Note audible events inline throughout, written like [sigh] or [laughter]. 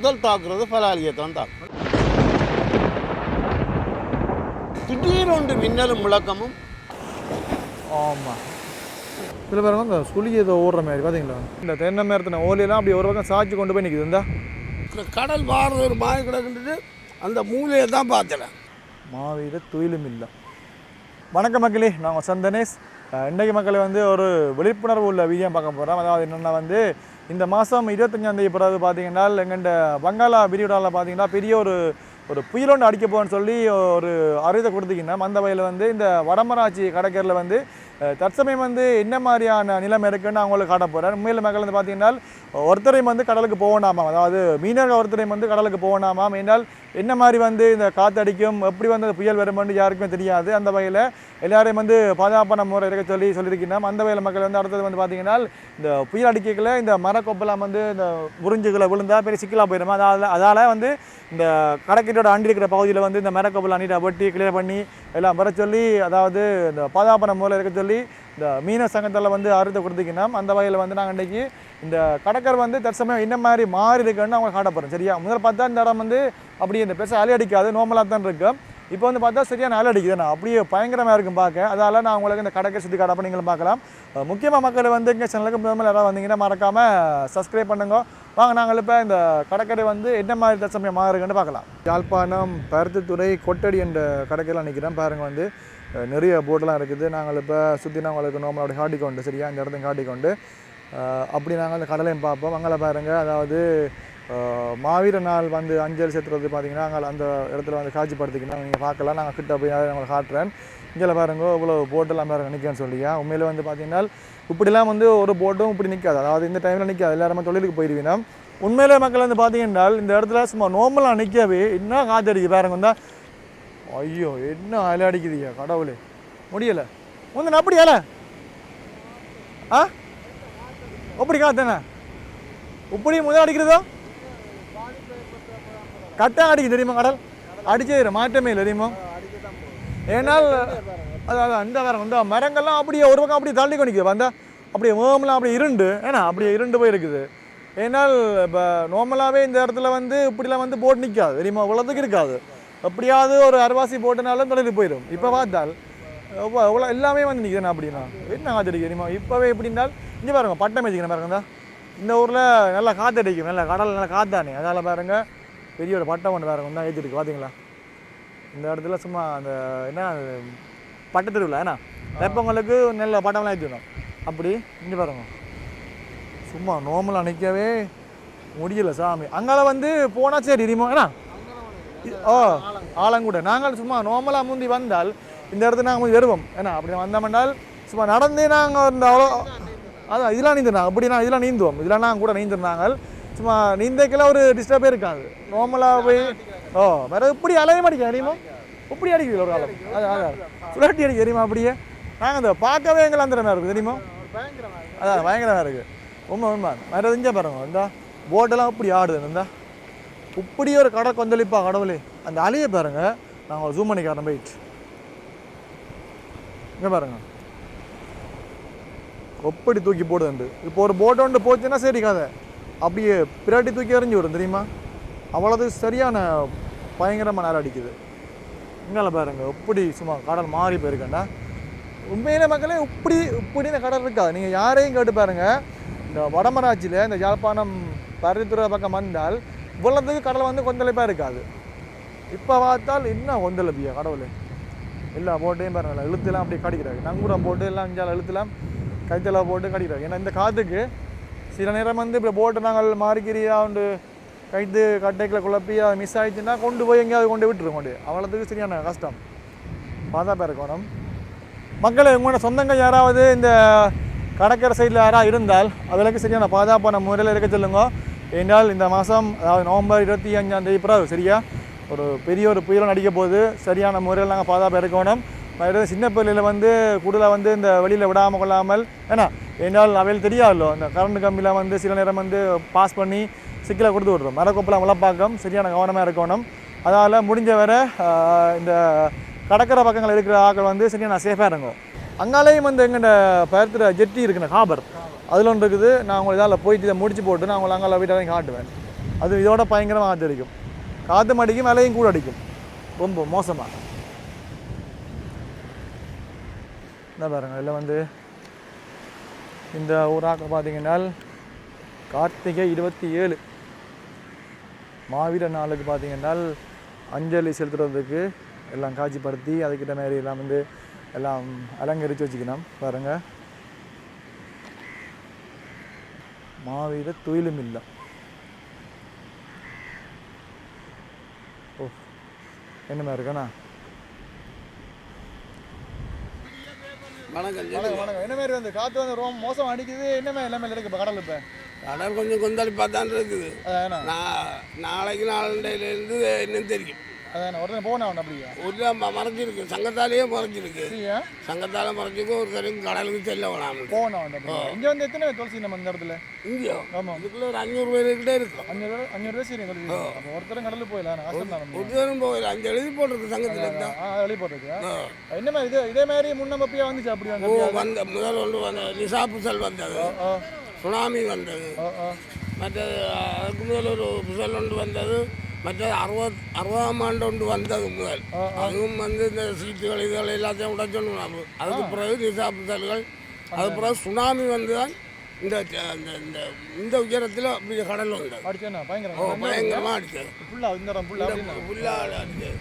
முதல் தாக்குறது பலாலியை தான் தாக்கும் திடீரென்று மின்னலும் முழக்கமும் ஆமாம் இதில் பாருங்க இந்த சுழி ஏதோ ஓடுற மாதிரி பார்த்தீங்களா இந்த தென்னை மரத்தின ஓலையெல்லாம் அப்படி ஒரு பக்கம் சாய்ச்சி கொண்டு போய் நிற்குது இந்த. கடல் வாரது ஒரு மாய கிடக்குன்றது அந்த மூலையை தான் பார்த்தேன் மாவீர துயிலும் இல்லை. வணக்கம் மக்களே நான் சந்தனேஷ். இன்றைக்கு மக்களை வந்து ஒரு விழிப்புணர்வு உள்ள வீடியோ பார்க்க போகிறோம் அதாவது என்னென்னா வந்து இந்த மாதம் இருபத்தஞ்சாந்தேதி பிறகு பார்த்தீங்கன்னா எங்கள்ட வங்காளா விரிகுடாவில் பார்த்தீங்கன்னா பெரிய ஒரு ஒரு புயல் அடிக்க போகணும்னு சொல்லி ஒரு அறிவித்தை கொடுத்தீங்கன்னா அந்த வகையில் வந்து இந்த வடமராட்சி கடற்கரையில் வந்து தற்சமயம் வந்து என்ன மாதிரியான நிலைமை இருக்குன்னு அவங்களுக்கு காட்ட போகிறேன் உண்மையில் மக்கள் வந்து பார்த்தீங்கன்னா ஒருத்தரையும் வந்து கடலுக்கு போகணாமா அதாவது மீனவர்கள் ஒருத்தரையும் வந்து கடலுக்கு போகணாமாம். என்றால் என்ன மாதிரி வந்து இந்த காற்றடிக்கும் எப்படி வந்து அந்த புயல் வரும்னு யாருக்குமே தெரியாது. அந்த வகையில் எல்லாரையும் வந்து பாதுகாப்பான முறை இருக்க சொல்லி சொல்லியிருக்கணும் அந்த வகையில் மக்கள் வந்து அடுத்தது வந்து பார்த்தீங்கன்னா இந்த புயல் அடிக்கல இந்த மரக்கொப்பெல்லாம் வந்து இந்த முறிஞ்சுகளை விழுந்தா பெரிய சிக்கலாக போயிடும்? அதால் அதால் வந்து இந்த கடற்கரையோட அண்டி இருக்கிற பகுதியில் வந்து இந்த மரக்கொப்பல் அண்ணிட்ட வெட்டி கிளியர் பண்ணி எல்லாம் வர சொல்லி அதாவது இந்த பாதுகாப்பான முறையில் இருக்க சொல்லி இந்த மீன சங்கத்தில் வந்து அறுத்து கொடுத்துக்கணும் அந்த வகையில் வந்து நாங்கள் இன்றைக்கி இந்த கடற்கர் வந்து தற்சமயம் என்ன மாதிரி மாறி இருக்குன்னு அவங்க காட்ட போகிறோம் சரியா? முதல்ல பார்த்தா இந்த இடம் வந்து அப்படியே இந்த பெருசாக அலை அடிக்காது நார்மலாக தான் இருக்கும் இப்போ வந்து பார்த்தா சரியான அலை அடிக்குதுண்ணா அப்படியே பயங்கரமாக இருக்கும் பார்க்க. அதால் நான் உங்களுக்கு இந்த கடைக்கு சுற்றி காட்டப்போ நீங்களும் பார்க்கலாம். முக்கியமாக மக்கள் வந்து இங்கே சேனலுக்கு முதல்ல யாராவது வந்தீங்கன்னா மறக்காமல் சப்ஸ்கிரைப் பண்ணுங்க. வாங்க நாங்கள் இப்போ இந்த கடற்கரை வந்து என்ன மாதிரி தசமயம் இருக்குன்னு பார்க்கலாம். யாழ்ப்பாணம் பருத்தித்துறை கொட்டடி என்ற கடற்கரையில் நிற்கிறேன் பாருங்க வந்து நிறைய போட்டெலாம் இருக்குது. நாங்கள் இப்போ சுற்றி நாங்களுக்கு நார்மலாக அப்படி காட்டிக்கொண்டு சரியா? இந்த இடத்தையும் காட்டிக்கொண்டு அப்படி நாங்கள் அந்த கடலையும் பார்ப்போம். அங்கே பாருங்க அதாவது மாவீர நாள் வந்து அஞ்சல் செத்துறது பார்த்தீங்கன்னா நாங்கள் அந்த இடத்துல வந்து காட்சிப்படுத்திக்கணும் நீங்கள் பார்க்கலாம். நாங்கள் கிட்ட போய் அதை காட்டுறேன். இங்கே பாருங்க இவ்வளோ போட்டெல்லாம் பாருங்க நிற்கன்னு சொல்லியா உண்மையில் வந்து பார்த்தீங்கன்னா இப்படிலாம் வந்து ஒரு போட்டும் இப்படி நிற்காது அதாவது இந்த டைமில் நிற்காது எல்லாருமே தொழிலுக்கு போயிடுவீங்க உண்மையிலே மக்கள் வந்து பார்த்தீங்கன்னா இந்த இடத்துல சும்மா நார்மலாக நிற்கவே என்ன காத்தடிக்கு பாருங்க வந்தால் ஐயோ என்ன அலை அடிக்குதுயா கடவுளே. முடியலை. வந்து அப்படி அலை. ஆ? அப்படி காத்தேண்ணே இப்படி முதல் அடிக்கிறதோ? கட்டம் அடிக்க தெரியுமா கடல்? அடிச்சே மாற்றமே இல்லை தெரியுமா? ஏன்னால் அதாவது அந்த வரம் இந்த மரங்கள்லாம் அப்படியே ஒரு பக்கம் அப்படியே தள்ளி கொண்டிக்குது வந்தால் அப்படியே ஓமெல்லாம் அப்படியே இருண்டு ஏன்னா அப்படியே இருண்டு போயிருக்குது. ஏன்னால் இப்போ நார்மலாகவே இந்த இடத்துல வந்து இப்படிலாம் வந்து போட் நிற்காது தெரியுமா? இவ்வளோத்துக்கு இருக்காது. எப்படியாவது ஒரு அரைவாசி போட்டனாலும் தொடர்ந்து போயிடும் இப்போ பார்த்தால் எவ்வளோ எல்லாமே வந்து நிற்கிறேன் அப்படின்னா? என்ன காத்தடிக்கு தெரியுமா? இப்போவே எப்படின்னால் இங்கே பாருங்க பட்டம் வச்சுக்கிறேன் பாருங்க இந்த ஊரில் நல்லா காற்றடிக்கும் நல்லா கடல் நல்லா காத்தானே. அதனால் பாருங்கள் பெரிய ஒரு பட்டம் ஒன்று பாருங்க தான் ஏற்றிருக்கு பார்த்தீங்களா இந்த இடத்துல சும்மா அந்த என்ன பட்டத்தெருவில் ஏன்னா வெப்பங்களுக்கு நல்ல பட்டம்லாம் ஏற்றிடணும் அப்படி இங்கே பாருங்க. சும்மா நோமலாக நிற்கவே முடியல சாமி. அங்கால வந்து போனால் சரி தெரியுமா ஏன்னா ஓ ஆலங்கூட. நாங்கள் சும்மா நார்மலாக முந்தி வந்தால் இந்த இடத்துல நாங்கள் வந்து வருவோம். ஏன்னா அப்படி வந்தோம்னால் சும்மா நடந்தே நாங்கள் இந்த அவ்வளோ அதான் இதெல்லாம் நீந்துனாங்க அப்படி நான் இதெல்லாம் நீந்துவோம். இதெல்லாம் நாங்கள் கூட நீந்திருந்தாங்க சும்மா நீந்தைக்கெல்லாம் ஒரு டிஸ்டர்பே இருக்காது. நார்மலாக போய் ஓ வேறு இப்படி அலைய மாட்டேங்க தெரியுமா இப்படி அடிக்குது ஒரு காலம் அது அதான் சுழட்டி அடிக்க தெரியுமா அப்படியே? நாங்கள் அந்த பார்க்கவே எங்களை அந்த மாதிரி இருக்குது தெரியுமா? அதான் பயங்கரமாக இருக்குது உண்மை உண்மை. வேறு தெரிஞ்சா பாருங்க இந்தா போட்டெல்லாம் இப்படி ஆடுது இருந்தா இப்படி ஒரு கடை கொந்தளிப்பா கடவுளே. அந்த அலையை பாருங்க நாங்கள் ஜூம் பண்ணி காட்டுறோம் போயிட்டு. இங்கே பாருங்க. எப்படி தூக்கி போடுதுண்டு இப்போ ஒரு போட்டை ஒன்று போச்சுன்னா சரி கதை. அப்படியே பிராட்டி தூக்கி எறிஞ்சு விடும் தெரியுமா? அவ்வளவு சரியான பயங்கரமாக நேரம் அடிக்குது. இங்கே பாருங்க எப்படி சும்மா கடல் மாறி போயிருக்கேன்டா. உண்மையில மக்களே இப்படி இப்படி இந்த கடல் இருக்காது நீங்கள் யாரையும் கேட்டு பாருங்க. இந்த வடமராட்சியில் இந்த யாழ்ப்பாணம் பருத்தித்துறை பக்கம் வந்தால் இவ்வளவுக்கு கடல் வந்து கொந்தளிப்பாக இருக்காது. இப்போ பார்த்தால் என்ன கொந்தளிப்பியா கடவுள்? எல்லா போட்டையும் பாருங்க இழுத்துலாம் அப்படியே கடிக்கிறாங்க நங்கூரம் போட்டு எல்லாம் அஞ்சால் இழுத்துலாம் கைத்தல போட்டு கடிக்கிறாங்க ஏன்னா இந்த காற்றுக்கு சில நேரம் வந்து இப்போ போட்டு நாங்கள் மாறிக்கிறியா உண்டு கைத்து கட்டைக்கில் குழப்பி அது மிஸ் ஆயிடுச்சுன்னா கொண்டு போய் எங்கேயாவது கொண்டு விட்டுரும் கொண்டு அவ்வளோத்துக்கு சரியான கஷ்டம். பார்த்தா இருக்கணும். மக்கள் உங்களோட சொந்தங்க யாராவது இந்த கடற்கரை சைடில் யாராவது இருந்தால் அதற்கு சரியான பாதுகாப்பான முறையில் இருக்க சொல்லுங்க. என்றால் இந்த மாதம் அதாவது நவம்பர் இருபத்தி அஞ்சாம் தேதி பிறகு சரியா? ஒரு பெரிய ஒரு புயலும் நடிக்க போகுது. சரியான முறையில் நாங்கள் பாதுகாப்பு இருக்கணும். மற்றது சின்ன பிள்ளையில் வந்து கூடுதலாக வந்து இந்த வெளியில் விடாமல் கொள்ளாமல் ஏன்னா என்னால் அவையில் தெரியாதோ இந்த கரண்ட் கம்பியில் வந்து சில நேரம் வந்து பாஸ் பண்ணி சிக்கலை கொடுத்து விட்றோம் மரக்கொப்பில் முளப்பாக்கம் சரியான கவனமாக இருக்கணும். அதால் முடிஞ்ச வரை இந்த கடற்கரை பக்கங்கள் இருக்கிற ஆக்கள் வந்து சரியான சேஃபாக இருங்க அங்காலேயும் வந்து எங்கள்ட பருத்துற ஜெட்டி இருக்குண்ணே காபர் அதில் ஒன்று இருக்குது. நான் உங்களை இதால் போயிட்டு இதை முடிச்சு போட்டு நான் உங்களை அங்கால வீட்டை காட்டுவேன். அது இதோட பயங்கரமாக காற்று அடிக்கும். காற்று அடிக்கும் விலையும் கூட அடிக்கும். ரொம்ப மோசமாக என்ன பாருங்கள் இதில் வந்து இந்த ஊராக பார்த்தீங்கன்னா கார்த்திகை இருபத்தி ஏழு. மாவீர நாளுக்கு பார்த்தீங்கன்னா அஞ்சலி செலுத்துறதுக்கு எல்லாம் காட்சிப்படுத்தி அதுக்கிட்ட மாரி எல்லாம் வந்து எல்லாம் அலங்கரித்து வச்சுக்கணும். பாருங்கள் மாவீர துயிலும் இல்லை. ஓ என்ன மாதிரி இருக்கண்ணா? வணக்கம். வணக்கம் வணக்கம். என்ன மாதிரி வந்து காற்று வந்து ரொம்ப மோசம் அடிக்குது. என்ன மாதிரி எல்லாமே இருக்கு இப்போ கடல் இப்போ? கடல் கொஞ்சம் கொந்தளிப்பாக தான் இருக்குது நான் நாளைக்கு நாளண்டையிலேருந்து இன்னும் தெரியும். அதாண்ணா உடனே போனா அப்படியா? ம- மறைஞ்சிருக்கு. சங்கத்தாலேயே மறைஞ்சிருக்கு. சங்கத்தால மறைஞ்சிருக்கு ஒரு தரையும் கடலுக்கு செல்ல வேணாம் போனா அவன் அப்படியா? இங்கே வந்து எத்தனை துளசி நம்ம இந்த இடத்துல? இங்கேயோ? ஆமாம் இதுக்குள்ள ஒரு அஞ்சூறு பேருக்கிட்டே இருக்கும். அஞ்சூறு அஞ்சூறு ரூபா சரி துளசி அப்போ ஒருத்தரும் கடலுக்கு போயிடலாம் கஷ்டம் தான் ஒரு தரம் போகல. அஞ்சு எழுதி போட்டிருக்கு சங்கத்தில் வெளியே போட்டுருக்கு என்ன மாதிரி இது இதே மாதிரி முன்னம்பப்பியா வந்துச்சு? அப்படி ஓ வந்து முதல் ஒன்று வந்த நிசா புசல் வந்தது. சுனாமி வந்தது. மற்றது அதுக்கு முதல் ஒரு புசல் ஒன்று வந்தது. மற்றது அறுபத் அறுபதாம் ஆண்டு ஒன்று வந்தது முதல். அதுவும் வந்து இந்த சீட்டுகள் இதுகள் எல்லாத்தையும் உடைச்சோன்னு அதுக்கு பிறகு நிசா புசல்கள் அதுக்கு பிறகு சுனாமி வந்து தான் இந்த இந்த இந்த இந்த உயரத்தில் அப்படி கடல் பயங்கரம்? பயங்கரமாக அடிச்சது. ஃபுல்லாக அடிச்சது.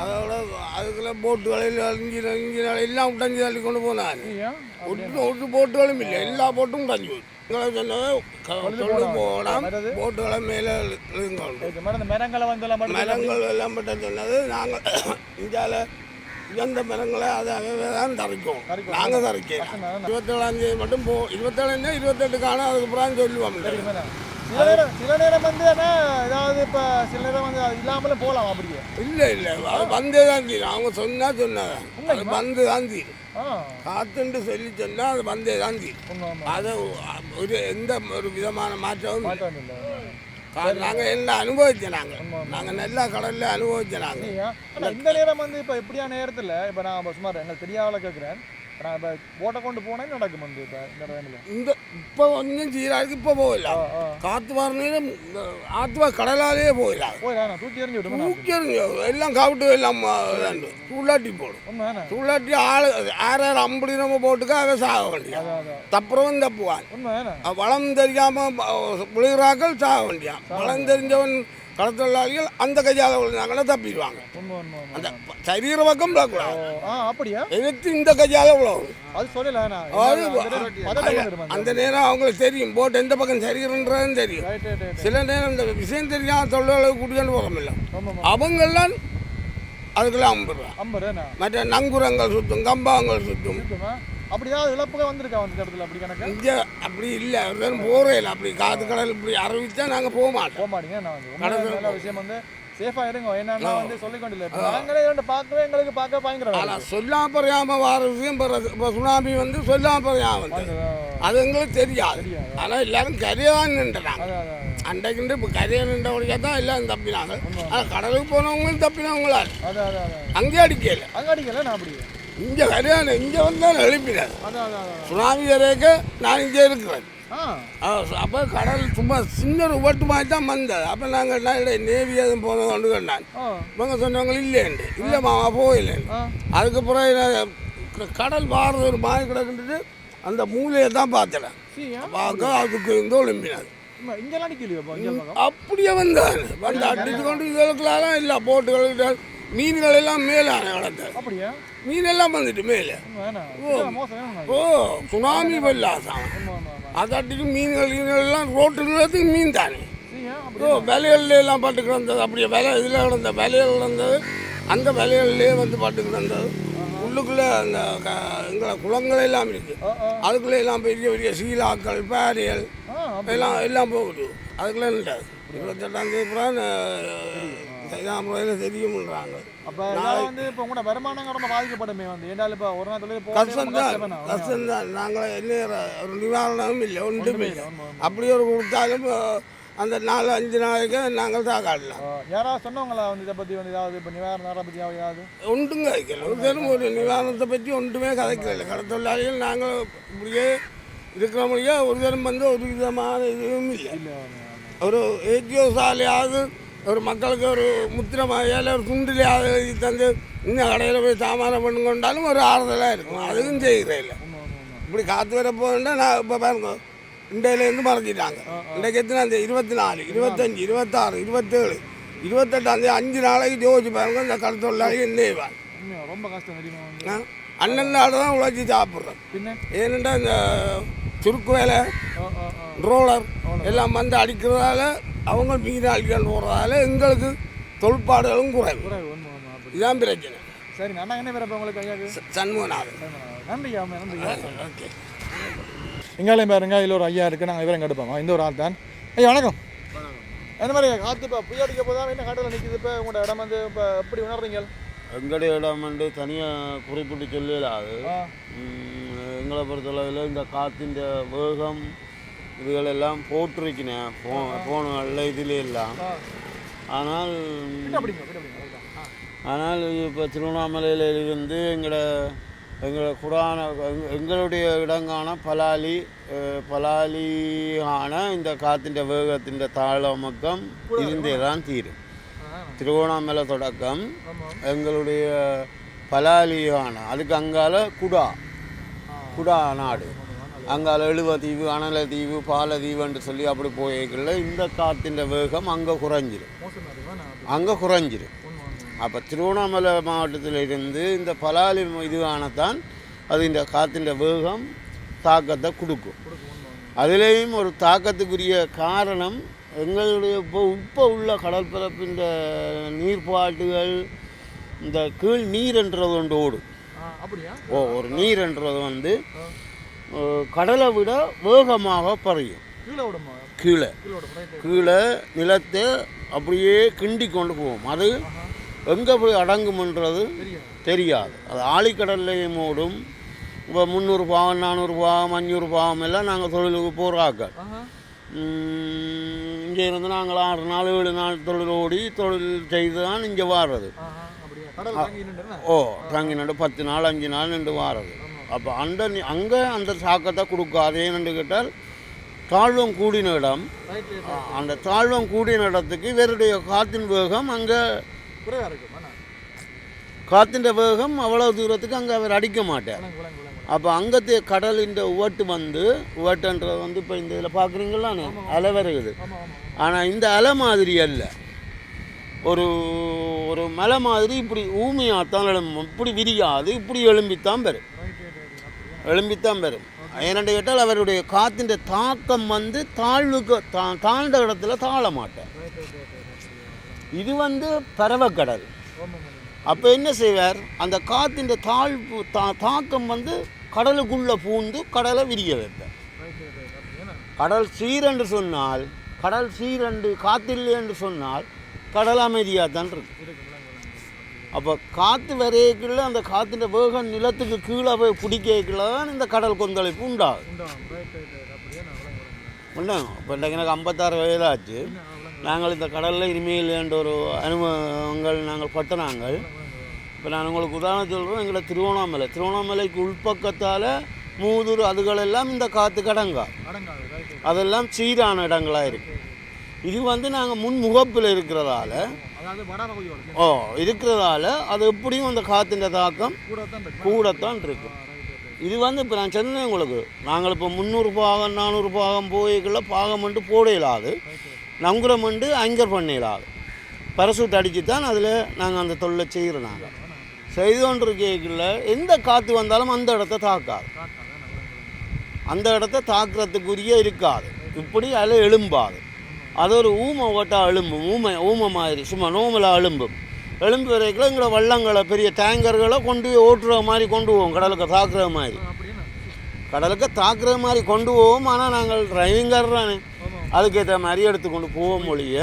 அதோட அதுக்குள்ள போட்டுகளில் இன்ஜின் இன்ஜின் எல்லாம் உடஞ்சி தள்ளி கொண்டு போனாங்க சரியா ஒரு ஒரு போட்டுகளும் இல்லை. எல்லா போட்டும் உடஞ்சி எங்களை சொன்னது போகலாம் மற்றது? போட்டுகளை மேலே மரங்களை எல்லாம் பட்ட சொன்னது நாங்கள் [coughs] இந்தியாவில் இழந்த மரங்களை அதாகவே தான் தரைக்கும். நாங்கள் தரைக்கலாம் இருபத்தேழாம் தேதி மட்டும் போ இருபத்தேழாம் தேதி இருபத்தெட்டு காணும் அதுக்கப்புறம் சொல்லுவோம்? சில நேரம் சில நேரம் வந்து ஆனா ஏதாவது இப்போ சில நேரம் வந்து அது இல்லாமலும் போகலாம் அப்படியே. இல்லை இல்லை. அது வந்தே தான் தீரும் அவங்க சொன்னா சொன்னதான் அது வந்து தான் தீரும் ஆ. காத்துண்டு சொல்லி சொன்னால் அது வந்தே தான் தீரும் அதை ஒரு எந்த ஒரு விதமான மாற்றமும் இல்லை. மாற்றம் இல்லை. கா- நாங்க எல்லாம் அனுபவிச்சோம் நாங்க. நாங்க நல்லா கடல்ல அனுபவிச்சோம் நாங்க. சரியா ஆனால் இந்த நேரம் வந்து இப்போ எப்படியான நேரத்தில் இப்போ நான் சுமார் எங்களுக்கு தெரியாத கேட்குறேன் நான் இப்போ போட்டை கொண்டு போனேன் நடக்கும் வந்து இப்போ இந்த டைமில் இந்த இப்போ கொஞ்சம் சீராருக்கு இப்போ போகல காத்து வரணும் ஆத்துவா கடலாலேயே போகல போய் நான் தூக்கி எறிஞ்சு விடுமா தூக்கி எறிஞ்சு எல்லாம் கவிட்டு எல்லாம் இதாண்டு. தூளாட்டி போடும் தூளாட்டி ஆள் ஆறு ஆறு ஐம்பது நம்ம போட்டுக்க சாக வேண்டியா தப்புறவன் தப்புவான் வளம் தெரியாம விழுகிறாக்கள் சாக வேண்டியான் வளம் தெரிஞ்சவன் கடத்தொழிலாளிகள் அந்த கையால் விழுந்தாங்கன்னா தப்பிடுவாங்க. அந்த சரீர பக்கம் அப்படியா? எடுத்து இந்த கையால் விழவும் அந்த நேரம் அவங்களுக்கு தெரியும். போட்டு எந்த பக்கம் சரிகிறன்றதும் தெரியும். சில நேரம் இந்த விஷயம் தெரியாம தொழிலாளர் கூட்டிட்டு போகிறோமில்ல ஆமாம் அவங்கெல்லாம் அதுக்கெல்லாம் ரூபா மற்ற நங்குரங்கள் சுத்தும் கம்பாங்கள் சுத்தும்? இருக்குமா அப்படிதான் இழப்புக வந்திருக்கா வந்து இடத்துல அப்படி கணக்கு? இங்கே அப்படி இல்லை. ஒருத்தரும் போகிறே இல்லை. அப்படி காத்து கடல் இப்படி அறிவிச்சா நாங்கள் போக மாட்டோம். போக மாட்டீங்க. நான் வந்து நல்ல விஷயம் வந்து சேஃபா இருங்க. என்னன்னா வந்து சொல்லிக் கொண்டில்ல இப்ப நாங்களே இரண்டு பார்க்கவே எங்களுக்கு பார்க்க பயங்கர ஆனால் சொல்லாம பறையாம வர விஷயம் இப்போ சுனாமி வந்து சொல்லாம பறையாம வந்து. அது எங்களுக்கு தெரியாது. ஆனால் எல்லாரும் கரையாக நின்றுறாங்க அன்றைக்கு இப்போ கரையை நின்றவழியாக தான் எல்லாம் தப்பினாங்க. ஆனால் கடலுக்கு போனவங்களும் தப்பினவங்களா அங்கே அடிக்கல. அங்க அடிக்கல நான் அப்படி. இங்கே கரையான இங்கே வந்தால் எழுப்பினார் சுனாமி வரைக்கு நான் இங்கே இருக்கிறேன் அப்போ கடல் சும்மா சின்ன ஒட்டு மாதிரி தான் வந்தது. அப்போ நாங்கள் என்ன நேவி எதுவும் போனோம் கொண்டு கண்டான் இவங்க சொன்னவங்க இல்லைண்டு இல்லை மாமா ஆ. அதுக்கப்புறம் கடல் வாரது ஒரு மாதிரி கிடக்குன்றது அந்த மூலையை தான் பார்த்தேன். சரியா பார்க்க அதுக்கு இருந்து பக்கம்? அப்படியே வந்தான் வந்து அடிச்சு கொண்டு இதுகளுக்கெல்லாம் இல்லை போட்டுகள் மீன்கள் எல்லாம் மேலான கிடந்தது அப்படியா? மீன் எல்லாம் வந்துட்டு மேலே. வேணும். ஓ. சுனாமி வெள்ளாசான் ஆமா ஆமா ஆமா அதை அடிச்சு மீன்கள் எல்லாம் ரோட்டுக்கு மீன் தானே. ஓ விலைகள்ல எல்லாம் பட்டு கிடந்தது அப்படியே விலை இதில் கிடந்த விலைகள் கிடந்தது அந்த விலைகள்லேயே வந்து பட்டு கிடந்தது உள்ளுக்குள்ளே அந்த எங்களை குளங்கள் எல்லாம் இருக்கு. ஆ ஆ. அதுக்குள்ளே எல்லாம் பெரிய பெரிய சீலாக்கள் பேரியல் எல்லாம் எல்லாம் போகுது. அதுக்குள்ளே நின்றாது இருபத்தெட்டாம் தேதி இதாம் முறையில் தெரியும்ன்றாங்க. அப்ப வந்து இப்போ உங்களோட வருமானங்கள் ரொம்ப பாதிக்கப்படுமே வந்து. ஏன்டாலும் இப்போ ஒரு நாள் தொழில் கஷ்டம்தான் கஷ்டம்தான் நாங்கள் என்ன ஒரு நிவாரணமும் இல்லை ஒன்றுமே இல்லை. அப்படி ஒரு கொடுத்தாலும் அந்த நாலு அஞ்சு நாளைக்கு நாங்கள் சாக்காடலாம் யாராவது சொன்னவங்களா வந்து இதை பத்தி வந்து ஏதாவது இப்போ நிவாரணம் பத்தி ஏதாவது? ஒன்றும் கதைக்கல. ஒரு தரம் ஒரு நிவாரணத்தை பற்றி ஒன்றுமே கதைக்கல. கடத்தொழிலாளிகள் நாங்கள் இப்படியே இருக்கிற முடியா ஒரு தரம் வந்து ஒரு விதமான இதுவும் இல்லை. இல்லை ஒரு ஏஜியோ சாலையாவது ஒரு மக்களுக்கு ஒரு முத்திரமாயால ஒரு துண்டிலையாவது எழுதி தந்து இன்னும் கடையில் போய் சாமானம் பண்ணி கொண்டாலும் ஒரு ஆறுதலாக இருக்கும். அதுவும் செய்கிறேன் இல்லை. இப்படி காற்று வர போகணுன்னா நான் இப்போ பாருங்க இண்டையிலேருந்து மறைஞ்சிட்டாங்க இன்றைக்கு எத்தனாம் தேதி? இருபத்தி நாலு இருபத்தஞ்சி இருபத்தாறு இருபத்தேழு இருபத்தெட்டாம் தேதி அஞ்சு நாளைக்கு ஜோதிச்சு பாருங்க இந்த கடத்தொழிலாளி என்ன செய்வாங்க உண்மையா, ரொம்ப கஷ்டம்? அண்ணன் நாடு தான் உழைச்சி சாப்பிட்றோம். பின்ன? ஏனென்றா இந்த சுருக்கு வேலை. ரோலர். எல்லாம் வந்து அடிக்கிறதால அவங்க மீன் அடிக்கணும் போகிறதால எங்களுக்கு தொழிற்பாடுகளும் குறைவு. இதுதான் பிரச்சனை. சரி அண்ணா என்ன பேர் உங்களுக்கு ஐயாக்கு? ச- சண்முகநாதன். நன்றியா நன்றியா ஓகே. எங்காலையும் பாருங்க இதில் ஒரு ஐயா இருக்குது நாங்கள் இவரை எடுப்போம் இந்த ஒரு ஆள் தான். ஐயா வணக்கம். என்ன மாதிரி காற்று இப்போ புயல் அடிக்க போதா என்ன காட்டில் நிற்கிது இப்போ உங்களோட இடம் வந்து இப்போ எப்படி உணர்றீங்க? எங்களுடைய இடம் வந்து தனியாக குறிப்பிட்டு சொல்லலாது எங்களை பொறுத்தளவில் இந்த காற்றின் வேகம் இதுகளெல்லாம் போட்டிருக்கினேன் போ போனுகளில் இதில் எல்லாம். ஆனால் ஆனால் இப்போ திருவண்ணாமலையில இருந்து எங்களோட எங்களோட குடான எங்க- எங்களுடைய இடங்கான பலாலி அஹ், பலாலி ஆன இந்த காற்றின் வேகத்தின் தாளமக்கம் இருந்தே தான் தீரும். திருவண்ணாமலை தொடக்கம் எங்களுடைய பலாலியான அதுக்கு அங்கால குடா. குடா நாடு. அங்கால எழுவ தீவு அனல தீவு பால தீவுன்னு சொல்லி அப்படி போய்க்கல இந்த காற்றின் வேகம் அங்கே அப்படி அங்கே ஒன்று அப்போ திருவண்ணாமலை மாவட்டத்தில் இருந்து இந்த பலாலி இதுவானதான் அது இந்த காற்றின் வேகம் தாக்கத்தை கொடுக்கும். அதுலேயும் ஒரு தாக்கத்துக்குரிய காரணம் எங்களுடைய இப்போ இப்போ உள்ள கடற்பரப்பின் நீர்ப்பாட்டுகள் இந்த கீழ் நீர்ன்றது ஒன்று ஓடும். ஓ ஒரு நீர்ன்றது வந்து அஹ், கடலை விட வேகமாக பறையும். கீழே கீழே. நிலத்தை அப்படியே கிண்டி கொண்டு போகும் அது எங்கே போய் அடங்கும்ன்றது தெரியாது. அது ஆழிக்கடல்லையும் ஓடும் இப்போ முந்நூறு பாவம் நானூறு பாவம் அஞ்சூறு பாவம் எல்லாம் நாங்கள் தொழிலுக்கு ஆஹா. இங்கே இருந்து நாங்கள் ஆறு நாள் ஏழு நாள் தொழில் ஓடி தொழில் செய்து தான் இங்கே வாடுறது ஓ தங்கி நண்டு பத்து நாள் அஞ்சு நாள் நின்று வாடுறது அப்போ அந்த அங்கே அந்த சாக்கத்தை கொடுக்காது ஏன்னு கேட்டால் தாழ்வம் கூடின இடம். அந்த தாழ்வம் கூடின இடத்துக்கு இவருடைய காற்றின் வேகம் அங்கே காற்றின் வேகம் அவ்வளோ தூரத்துக்கு அங்கே அவர் அடிக்க மாட்டார். அப்போ அங்கத்தே கடலின் உவட்டு வந்து உவட்டுன்றது வந்து இப்போ இந்த இதில் பார்க்குறீங்களானே அலை வருகுது ஆனால் இந்த அலை மாதிரி அல்ல. ஒரு ஒரு மலை மாதிரி இப்படி ஊமையாத்தான் எழும்பும் இப்படி விரியாது இப்படி எழும்பித்தான் பெறும் எழும்பித்தான் வரும். ஏனென்று கேட்டால் அவருடைய காற்றின் தாக்கம் வந்து தாழ்வுக்கு தா தாழ்ந்த இடத்துல தாழ மாட்டார். இது வந்து பறவைக்கடல் அப்போ என்ன செய்வார்? அந்த காற்றின் தாழ்வு தா தாக்கம் வந்து கடலுக்குள்ளே பூந்து கடலை விரிய வைப்பார். கடல் சீரென்று சொன்னால் கடல் சீரென்று காத்தில்லை என்று சொன்னால் கடல் அமைதியாக தான் இருக்கு அப்போ காற்று வரையக்குள்ள அந்த காற்றின் வேகம் நிலத்துக்கு கீழே போய் பிடிக்கக்குள்ள தான் இந்த கடல் கொந்தளிப்பு உண்டாகும் உண்டாகும் ஒன்றும் இப்போ இன்றைக்கு எனக்கு ஐம்பத்தாறு வயதாச்சு. நாங்கள் இந்த கடலில் இனிமேல் என்ற ஒரு அனுபவங்கள் நாங்கள் பட்ட நாங்கள் இப்போ நான் உங்களுக்கு உதாரணம் சொல்கிறோம் எங்களை திருவண்ணாமலை. திருவண்ணாமலைக்கு உள்பக்கத்தால் மூதூர் அதுகளெல்லாம் இந்த காற்று கடங்கா. அதெல்லாம் சீரான இடங்களாக இருக்குது இது வந்து நாங்கள் முன் முகப்பில் இருக்கிறதால ஓ இருக்கிறதால அது எப்படியும் அந்த காற்றின் தாக்கம் கூடத்தான் இருக்கும் இது வந்து இப்போ நான் சொன்னேன் உங்களுக்கு. நாங்கள் இப்போ முந்நூறு பாகம் நானூறு பாகம் போய்க்குள்ள பாகம் மட்டும் போட இயலாது. நங்குரம் வந்து அங்கர் பண்ண இயலாது. பரசூட் அடிச்சு தான் அதில் நாங்கள் அந்த தொழிலை செய்கிறோம் நாங்கள் செய்து எந்த காற்று வந்தாலும் அந்த இடத்த தாக்காது. அந்த இடத்த தாக்குறதுக்குரிய இருக்காது. இப்படி அதில் எழும்பாது. அது ஒரு ஊமை ஓட்டா எழும்பும் ஊமை ஊமை மாதிரி சும்மா நோமலாக எழும்பும் எழும்பு வரைக்கும் எங்களை வள்ளங்களை பெரிய டேங்கர்களை கொண்டு ஓட்டுற மாதிரி கொண்டு போவோம் கடலுக்கு தாக்குற மாதிரி. கடலுக்கு தாக்குற மாதிரி கொண்டு போவோம் ஆனால் நாங்கள் டிரைவிங்கர் தானே அதுக்கேற்ற மாதிரி எடுத்து கொண்டு போவோம் மொழிய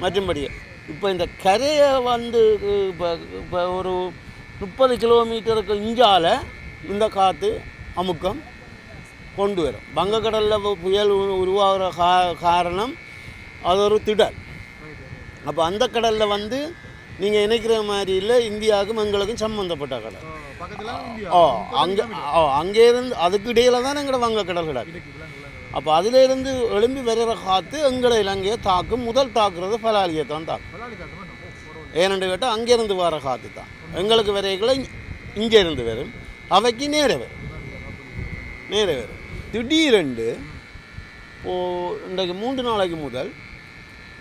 மற்றும்படி இப்போ இந்த கரையை வந்து இப்போ இப்போ ஒரு முப்பது கிலோமீட்டருக்கு இஞ்சால இந்த காற்று அமுக்கம் கொண்டு வரும். வங்கக்கடலில் புயல் உருவாகிற கா காரணம் அது ஒரு திடல். அப்போ அந்த கடலில் வந்து நீங்கள் நினைக்கிற மாதிரி இல்லை இந்தியாவுக்கும் எங்களுக்கும் சம்மந்தப்பட்ட கடல். ஓ அங்கே ஓ அங்கே இருந்து அதுக்கு இடையில தான் எங்களோட வங்கக்கடல் கிடக்கு இருக்கு. விளங்கு விளங்கு அப்போ அதிலிருந்து எழும்பி வருகிற காற்று எங்களை இலங்கையை தாக்கும் முதல் தாக்குறது பலாலியை தான் தாக்கும். ஏனென்று கேட்டால் அங்கேருந்து வர காற்று தான். எங்களுக்கு வரைகளை இங்கே இருந்து வரும். அவைக்கு நேர வரும். நேர வரும். திடீரெண்டு ஓ இன்றைக்கு மூன்று நாளைக்கு முதல்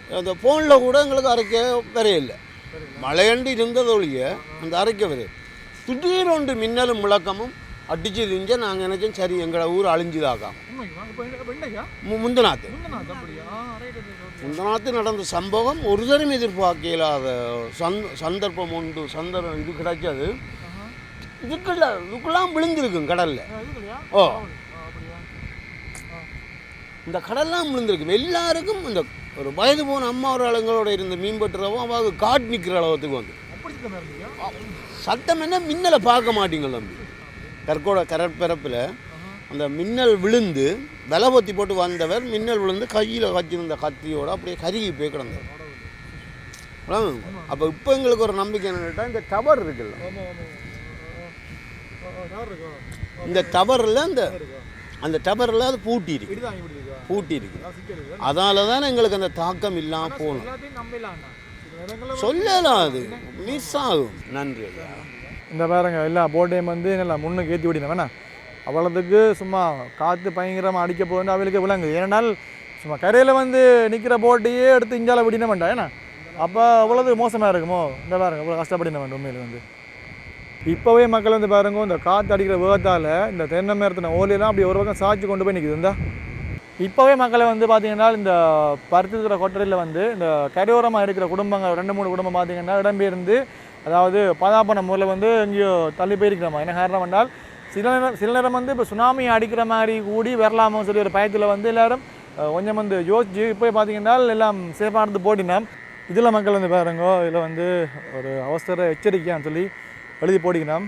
அந்த ஃபோனில் கூட எங்களுக்கு அரைக்க வரையில்லை. மழையண்டு இருந்தது ஒழிய அந்த அரைக்க வரைய திடீர் ஒன்று மின்னலும் முழக்கமும் அடிச்சு திஞ்ச நாங்கள் நினைச்சோம் சரி எங்களை ஊர் அழிஞ்சுதாக்காம் முந்தநாத்து. முந்தநாத்து நடந்த சம்பவம் ஒரு தரம் எதிர்பார்க்க இயலாத சந்தர்ப்பம் உண்டு சந்தர்ப்பம் இது கிடைச்சது இதுக்குள்ள இதுக்குள்ளாம் விழுந்திருக்கும் கடலில். ஓ. இந்த கடல்லாம் விழுந்திருக்கும். எல்லாருக்கும் இந்த ஒரு வயது போன அம்மா ஒரு ஆளுங்களோட இருந்த மீன்பட்டுறவும் அவங்க காட் நிற்கிற அளவுக்கு வந்து சத்தம் என்ன மின்னலை பார்க்க மாட்டீங்க தம்பி கற்கோட கடற்பரப்பில் அந்த மின்னல் விழுந்து பலபத்தி போட்டு வந்தவர் மின்னல் விழுந்து கையில் வச்சிருந்த கத்தியோட அப்படியே கருகி போய் கிடந்தார் அப்போ இப்போ எங்களுக்கு ஒரு நம்பிக்கை என்னன்னு கேட்டால் இந்த டவர் இருக்குல்ல இந்த டவரில் அந்த அந்த டவரில் அது பூட்டி இருக்கு பூட்டி இருக்கு அதனால தான் எங்களுக்கு அந்த தாக்கம் இல்லாமல் போகணும் சொல்லலாம் அது. மிஸ் ஆகும் நன்றி ஐயா. இந்த பாருங்க எல்லா போட்டையும் வந்து நல்லா முன்னுக்கு ஏற்றி விடின வேணா அவ்வளோத்துக்கு சும்மா காற்று பயங்கரமாக அடிக்க போகுது அவளுக்கு விளங்குது ஏனால் சும்மா கரையில் வந்து நிற்கிற போட்டையே எடுத்து இஞ்சால விடின வேண்டாம். ஏன்னா அப்போ அவ்வளவு மோசமாக இருக்குமோ? இந்த பாருங்க அவ்வளோ கஷ்டப்படின வேண்டாம் உண்மையில் வந்து. இப்போவே மக்கள் வந்து பாருங்க இந்த காற்று அடிக்கிற வேகத்தால் இந்த தென்னை மரத்தின ஓலையெல்லாம் அப்படி ஒரு பக்கம் சாய்ச்சி கொண்டு போய் நிற்குது இந்தா. இப்போவே மக்களை வந்து பார்த்தீங்கன்னா இந்த பருத்தித்துறை கொட்டரையில் வந்து இந்த கரையோரமாக இருக்கிற குடும்பங்கள் ரெண்டு மூணு குடும்பம் பார்த்தீங்கன்னா இடம்பெயர்ந்து அதாவது பாதாபன முறையில் வந்து எங்கேயோ தள்ளி போயிருக்கிறோமா என்ன காரணம் என்றால் சில நேரம் சில நேரம் வந்து இப்போ சுனாமி அடிக்கிற மாதிரி கூடி வரலாமோ சொல்லி ஒரு பயத்தில் வந்து எல்லாரும் கொஞ்சம் வந்து யோசிச்சு இப்போ பார்த்தீங்கன்னா எல்லாம் சேஃபாக இருந்து போட்டினோம் இதில் மக்கள் வந்து பாருங்கோ இதில் வந்து ஒரு அவசர எச்சரிக்கையான்னு சொல்லி எழுதி போட்டிக்கணும்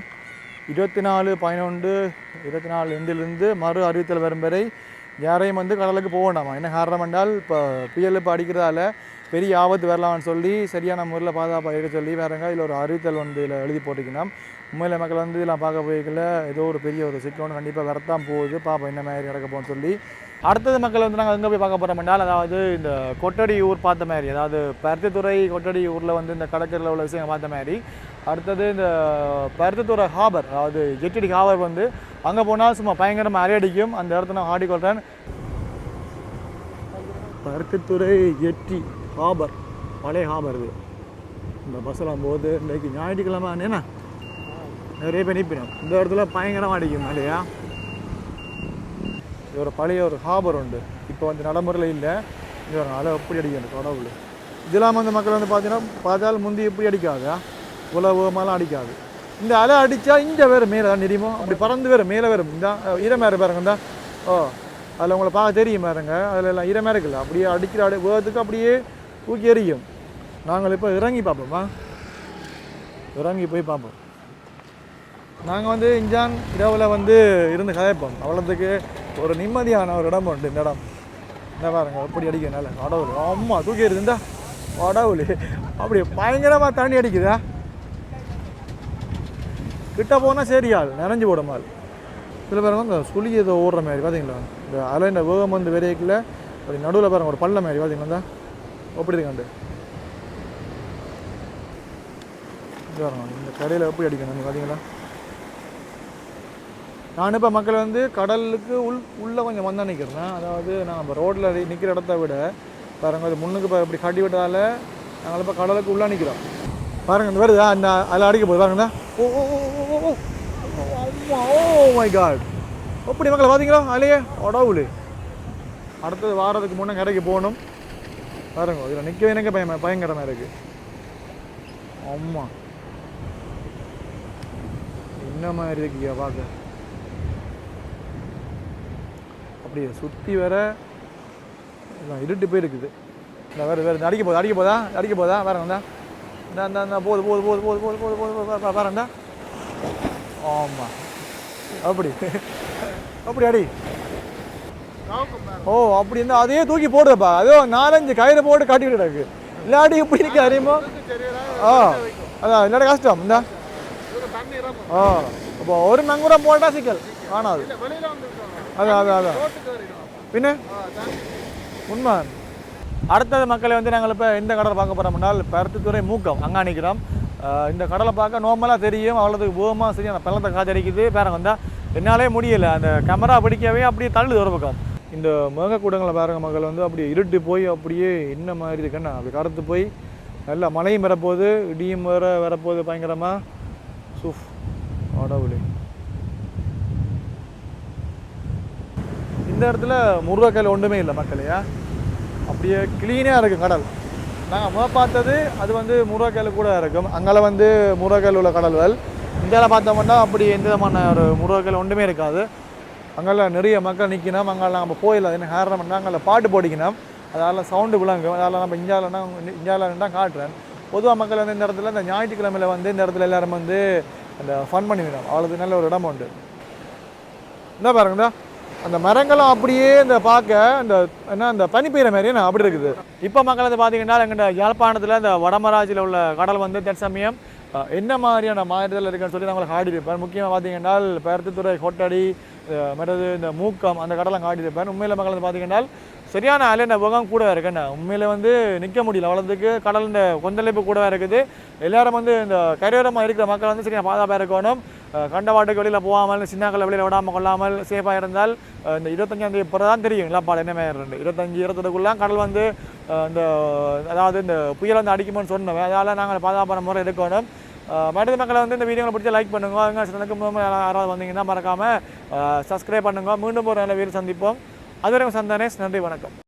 இருபத்தி நாலு பதினொன்று இருபத்தி நாலு எண்டிலிருந்து மறு அறிவித்தல் வரும் வரை யாரையும் வந்து கடலுக்கு போக வேண்டாமா? என்ன காரணம் என்றால் இப்போ புயல் இப்போ அடிக்கிறதால பெரிய ஆபத்து வரலாம்னு சொல்லி சரியான முறையில் பாதுகாப்பாக இருக்க சொல்லி வேறங்க இதில் ஒரு அறிவித்தல் வந்து இதில் எழுதி போட்டிக்கணும் உண்மையில் மக்கள் வந்து இதெல்லாம் பார்க்க போய்க்கல ஏதோ ஒரு பெரிய ஒரு சிக்கோன்னு கண்டிப்பாக வரத்தான் போகுது. பாப்போம் என்ன மாதிரி நடக்க போகணும்னு சொல்லி. அடுத்தது மக்கள் வந்து நாங்கள் எங்கே போய் பார்க்க போகிறோம் என்றால் அதாவது இந்த கொட்டடி ஊர் பார்த்த மாதிரி அதாவது பருத்தித்துறை கொட்டடி ஊரில் வந்து இந்த கடற்கரையில் உள்ள விஷயம் பார்த்த மாதிரி அடுத்தது இந்த பருத்தித்துறை ஹாபர் அதாவது ஜெட்டடி ஹாபர் வந்து அங்கே போனால் சும்மா பயங்கரமாக அரையடிக்கும் அந்த இடத்துல நான் ஆடிக்கொள்கிறேன் பருத்தித்துறை ஜெட்டி ஹாபர் பழைய ஹாபர் இது. இந்த பஸ்ஸெல்லாம் போகுது. இன்றைக்கு ஞாயிற்றுக்கிழமை என்ன? நிறைய பேர் நிற்பினோம். இந்த இடத்துல பயங்கரமாக அடிக்கும் இல்லையா இது ஒரு பழைய ஒரு ஹாபர் உண்டு. இப்போ வந்து நடைமுறையில் இல்லை. இது ஒரு அலை எப்படி அடிக்கும் கடவுள் இதெல்லாம் வந்து மக்கள் வந்து பார்த்தீங்கன்னா பார்த்தால் முந்தி எப்படி அடிக்காதா? உலகமாலாம் அடிக்காது. இந்த அலை அடித்தா இங்கே வேறு மேலே தான் தெரியுமோ? அப்படி பறந்து வேறு மேலே வேறு இந்த ஈரமேற பாருங்க தான் ஓ அதில் உங்களை பார்க்க தெரியும் பாருங்க. அதில் எல்லாம் ஈரமே இருக்குல்ல. அப்படியே அடிக்கிற அடி உலகத்துக்கு அப்படியே தூக்கி எறியும். நாங்கள் இப்போ இறங்கி பார்ப்போமா? இறங்கி போய் பார்ப்போம். நாங்கள் வந்து இஞ்சான் இரவில் வந்து இருந்து கதைப்போம். அவ்வளோத்துக்கு ஒரு நிம்மதியான ஒரு இடம் உண்டு. இந்த இடம் இந்த பாருங்க எப்படி அடிக்கிறனால வடவுலி அம்மா தூக்கிடுது இந்த. வடவுலி அப்படி பயங்கரமாக தண்ணி அடிக்குதா கிட்ட போனால் சரியாள் நனைஞ்சு போட மாதிரி சில பேர் வந்து இந்த சுழி ஏதோ ஓடுற மாதிரி பார்த்தீங்களா இந்த அலை இந்த வேகம் வந்து விரைக்கல அப்படி நடுவில் பாருங்க ஒரு பள்ள மாதிரி பார்த்தீங்களா அப்படி இருக்காண்டு இந்த கடையில் எப்படி அடிக்கணும் பார்த்தீங்களா நான் இப்போ மக்கள் வந்து கடலுக்கு உள் உள்ளே கொஞ்சம் வந்தா நிற்கிறேன் அதாவது நான் இப்போ ரோட்டில் நிற்கிற இடத்த விட பாருங்க அது முன்னுக்கு இப்போ இப்படி கட்டி விட்டதால் நாங்கள் இப்போ கடலுக்கு உள்ளே நிற்கிறோம் பாருங்க இந்த வருதா அந்த அதில் அடிக்க போகுது பாருங்க ஓ ஓ ஓ ஓ ஓ மை காட் அப்படி மக்களை பார்த்தீங்களா அதிலேயே உடவுளு அடுத்தது வாரத்துக்கு முன்னே கடைக்கு போகணும். பாருங்க இதில் நிற்கவே எனக்கு பயம் பயங்கரமாக இருக்குது அம்மா. என்ன மாதிரி இருக்கியா பார்க்க அப்படி சுற்றி வர இருட்டு போயிருக்குது. இந்த வேறு வேறு அடிக்க போதா அடிக்க போதா அடிக்க போதா வேற வந்தா? இந்த இந்த இந்த போது போது போது போது போது போது போது போது வேற வந்தா ஆமாம் அப்படி. அப்படி அடி. ஓ அப்படி இருந்தால் அதையே தூக்கி போடுறப்பா. அதோ நாலஞ்சு கயிறு போட்டு காட்டி கிடக்கு இல்லாட்டி இப்படி நிற்க அறியுமோ ஆ அதான் இல்லாட்டி கஷ்டம். இந்த. ஆ அப்போ ஒரு நங்குரம் போட்டால் சிக்கல். காணாது அதான் அதான் அதான். பின்ன? உண்மை அடுத்தது மக்களை வந்து நாங்கள் இப்போ எந்த கடலை பார்க்க போகிறோம்னால் பருத்தித்துறை மூக்கம் அங்கே நிற்கிறோம் இந்த கடலை பார்க்க நார்மலாக தெரியும் அவ்வளோதுக்கு போகமாக சரி அந்த பள்ளத்தை காதடிக்குது பாருங்க வந்தால் என்னாலே முடியலை. அந்த கேமரா பிடிக்கவே அப்படியே தள்ளுது ஒரு பக்கம். இந்த மேகக்கூடங்களை பாருங்க மக்கள் வந்து அப்படியே இருட்டு போய் அப்படியே என்ன மாதிரி இருக்குன்னா அப்படி கருத்து போய் நல்லா மழையும் வரப்போகுது இடியும் வர வரப்போகுது பயங்கரமாக சூஃப். கடவுளே இந்த இடத்துல முருங்கைக்காயில் ஒன்றுமே இல்லை மக்களையா அப்படியே க்ளீனாக இருக்கும் கடல். நாங்கள் முத பார்த்தது அது வந்து முருங்கைக்காயில் கூட இருக்கும். அங்கே வந்து முருங்கைக்காயில் உள்ள கடல்கள். இந்தியாவில் பார்த்தோம்னா அப்படி எந்த விதமான ஒரு முருங்கைக்காயில் ஒன்றுமே இருக்காது. அங்கெல்லாம் நிறைய மக்கள் நிற்கணும் அங்கெல்லாம் நம்ம போயிடலாம். என்ன காரணம் பண்ணால் அங்கே பாட்டு போடிக்கணும். அதால் சவுண்டு விளங்கும். அதால் நம்ம இந்தியாவில்னா இந்தியாவில் தான் காட்டுறேன். பொதுவாக மக்கள் வந்து இந்த இடத்துல இந்த ஞாயிற்றுக்கிழமையில் வந்து இந்த இடத்துல எல்லாரும் வந்து அந்த ஃபன் பண்ணிவிடும் அவ்வளோது நல்ல ஒரு இடம் உண்டு. என்ன பாருங்க இந்தா, அந்த மரங்களும் அப்படியே இந்த பார்க்க இந்த என்ன இந்த பனி பெய்கிற மாதிரியே நான் அப்படி இருக்குது. இப்போ மக்கள் வந்து பார்த்தீங்கன்னா எங்கிட்ட யாழ்ப்பாணத்தில் இந்த வடமராஜில் உள்ள கடல் வந்து தற்சமயம் என்ன மாதிரியான மாறுதல் இருக்குன்னு சொல்லி நாங்கள் உங்களுக்கு காட்டியிருப்பேன். முக்கியமாக பார்த்தீங்கன்னா பருத்தித்துறை கொட்டடி மற்றது இந்த மூக்கம் அந்த கடலாம் காட்டியிருப்பேன். உண்மையில் மக்கள் வந்து பார்த்தீங்கன்னா சரியான அலை போகம் கூட இருக்குண்ணா உண்மையில் வந்து நிற்க முடியல. வளர்ந்துக்கு கடல் இந்த கொந்தளிப்பு கூட இருக்குது. எல்லாரும் வந்து இந்த கரையோரமாக இருக்கிற மக்கள் வந்து சரியாக பாதுகாப்பாக இருக்கணும். கண்டவாட்டுக்கு கண்ட வெளியில் போகாமல் சின்னாக்களை வெளியில் விடாமல் கொள்ளாமல் சேஃபாக இருந்தால் இந்த இருபத்தஞ்சாம் தேதி பிறகு தான் தெரியும். இல்லாப்பாடு என்ன ரெண்டு இருபத்தஞ்சி இருபத்தெட்டுக்குள்ளே கடல் வந்து இந்த அதாவது இந்த புயல் வந்து அடிக்கும்னு சொன்னோம். அதனால் நாங்கள் பாதுகாப்பான முறை எடுக்கணும் மனித மக்களை வந்து இந்த வீடியோவை பிடிச்ச லைக் பண்ணுங்க. அவங்க சிலருக்கு யாராவது வந்தீங்கன்னா மறக்காமல் சப்ஸ்கிரைப் பண்ணுங்க. மீண்டும் ஒரு நல்ல வீடு சந்திப்போம். அதுவரை சந்தானேஷ் நன்றி வணக்கம்.